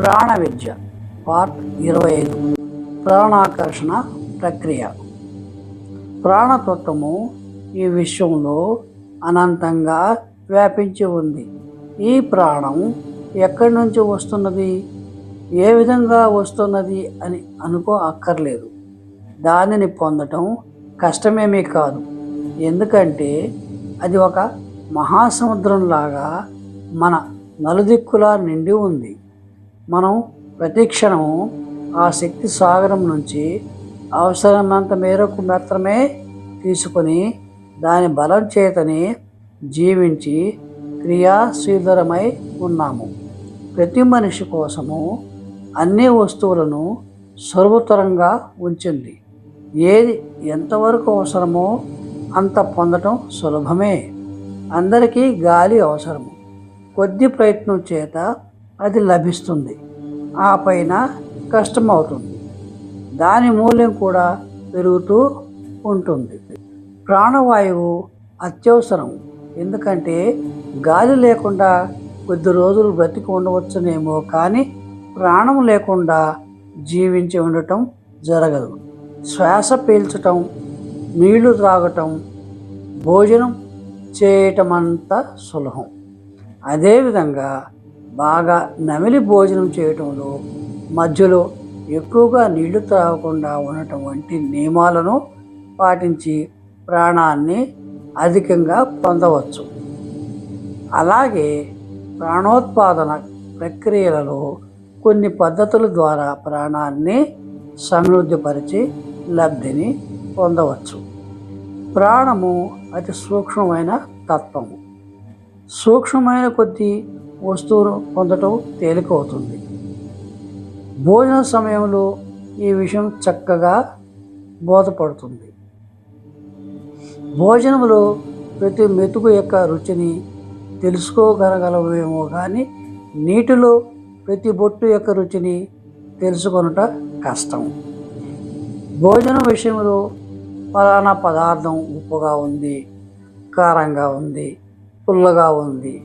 ప్రాణ విద్య పార్ట్ ఇరవై ఐదు ప్రాణాకర్షణ ప్రక్రియ. ప్రాణతత్వము ఈ విశ్వంలో అనంతంగా వ్యాపించి ఉంది. ఈ ప్రాణం ఎక్కడి నుంచి వస్తున్నది? ఏ విధంగా వస్తున్నది అని అనుకో అక్కర్లేదు. దానిని పొందటం కష్టమేమీ కాదు. ఎందుకంటే అది ఒక మహాసముద్రంలాగా మన నలుదిక్కులా నిండి ఉంది. మనం ప్రతిక్షణం ఆ శక్తి సాగరం నుంచి అవసరమంత మేరకు మాత్రమే తీసుకొని దాని బలం చేతని జీవించి క్రియాశీలరమై ఉన్నాము. ప్రతి మనిషి కోసము అన్ని వస్తువులను సులభతరంగా ఉంచింది. ఏది ఎంతవరకు అవసరమో అంత పొందటం సులభమే. అందరికీ గాలి అవసరము. కొద్ది ప్రయత్నం చేత అది లభిస్తుంది. ఆ పైన కష్టమవుతుంది. దాని మూల్యం కూడా పెరుగుతూ ఉంటుంది. ప్రాణవాయువు అత్యవసరం. ఎందుకంటే గాలి లేకుండా కొద్ది రోజులు బ్రతికి ఉండవచ్చునేమో కానీ ప్రాణం లేకుండా జీవించి ఉండటం జరగదు. శ్వాస పీల్చటం నీళ్ళు త్రాగటం భోజనం చేయటం అంత సులభం. అదేవిధంగా బాగా నమిలి భోజనం చేయటంలో మధ్యలో ఎక్కువగా నీళ్ళు త్రాగకుండా ఉండటం వంటి నియమాలను పాటించి ప్రాణాన్ని అధికంగా పొందవచ్చు. అలాగే ప్రాణోత్పాదన ప్రక్రియలలో కొన్ని పద్ధతుల ద్వారా ప్రాణాన్ని సమృద్ధిపరిచి లబ్ధిని పొందవచ్చు. ప్రాణము అతి సూక్ష్మమైన తత్వము. సూక్ష్మమైన కొద్ది వస్తువును పొందటం తేలికవుతుంది. భోజన సమయంలో ఈ విషయం చక్కగా బోధపడుతుంది. భోజనంలో ప్రతి మెతుకు యొక్క రుచిని తెలుసుకోగలగలమేమో కానీ నీటిలో ప్రతి బొట్టు యొక్క రుచిని తెలుసుకొనుట కష్టం. భోజనం విషయంలో ఫలానా పదార్థం ఉప్పుగా ఉంది కారంగా ఉంది పుల్లగా ఉంది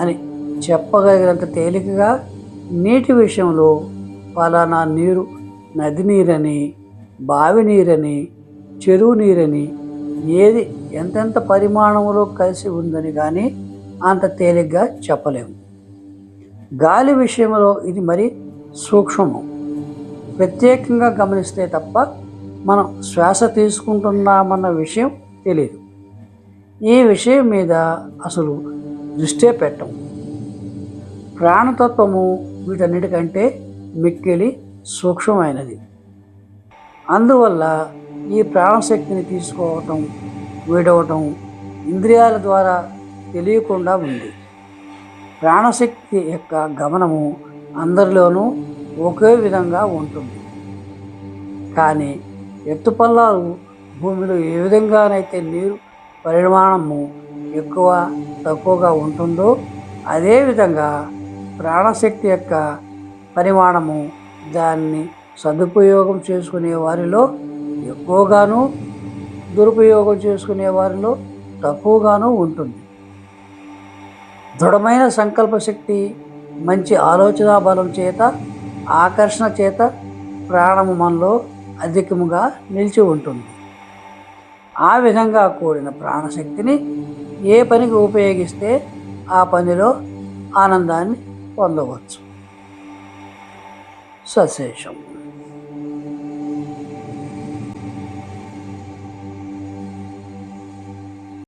అని చెప్పగలిగినంత తేలికగా నీటి విషయంలో ఫలానా నీరు నది నీరని బావి నీరని చెరువు నీరని ఏది ఎంతెంత పరిమాణంలో కలిసి ఉందని కానీ అంత తేలిగ్గా చెప్పలేము. గాలి విషయంలో ఇది మరి సూక్ష్మము. ప్రత్యేకంగా గమనిస్తే తప్ప మనం శ్వాస తీసుకుంటున్నామన్న విషయం తెలియదు ఈ విషయం మీద అసలు దృష్టే పెట్టం ప్రాణతత్వము వీటన్నిటికంటే మిక్కిలి సూక్ష్మమైనది. అందువల్ల ఈ ప్రాణశక్తిని తీసుకోవటం వీడవటం ఇంద్రియాల ద్వారా తెలియకుండా ఉంది. ప్రాణశక్తి యొక్క గమనము అందరిలోనూ ఒకే విధంగా ఉంటుంది. కానీ ఎత్తుపల్లాలు భూమిలో ఏ విధంగానైతే నీరు పరిమాణము ఎక్కువ తక్కువగా ఉంటుందో అదేవిధంగా ప్రాణశక్తి యొక్క పరిమాణము దాన్ని సదుపయోగం చేసుకునే వారిలో ఎక్కువగాను దురుపయోగం చేసుకునే వారిలో తక్కువగాను ఉంటుంది. దృఢమైన సంకల్పశక్తి మంచి ఆలోచన బలం చేత ఆకర్షణ చేత ప్రాణము మనలో అధికముగా నిలిచి ఉంటుంది. ఆ విధంగా కూడిన ప్రాణశక్తిని ఏ పనికి ఉపయోగిస్తే ఆ పనిలో ఆనందాన్ని పొందవచ్చు సశేషం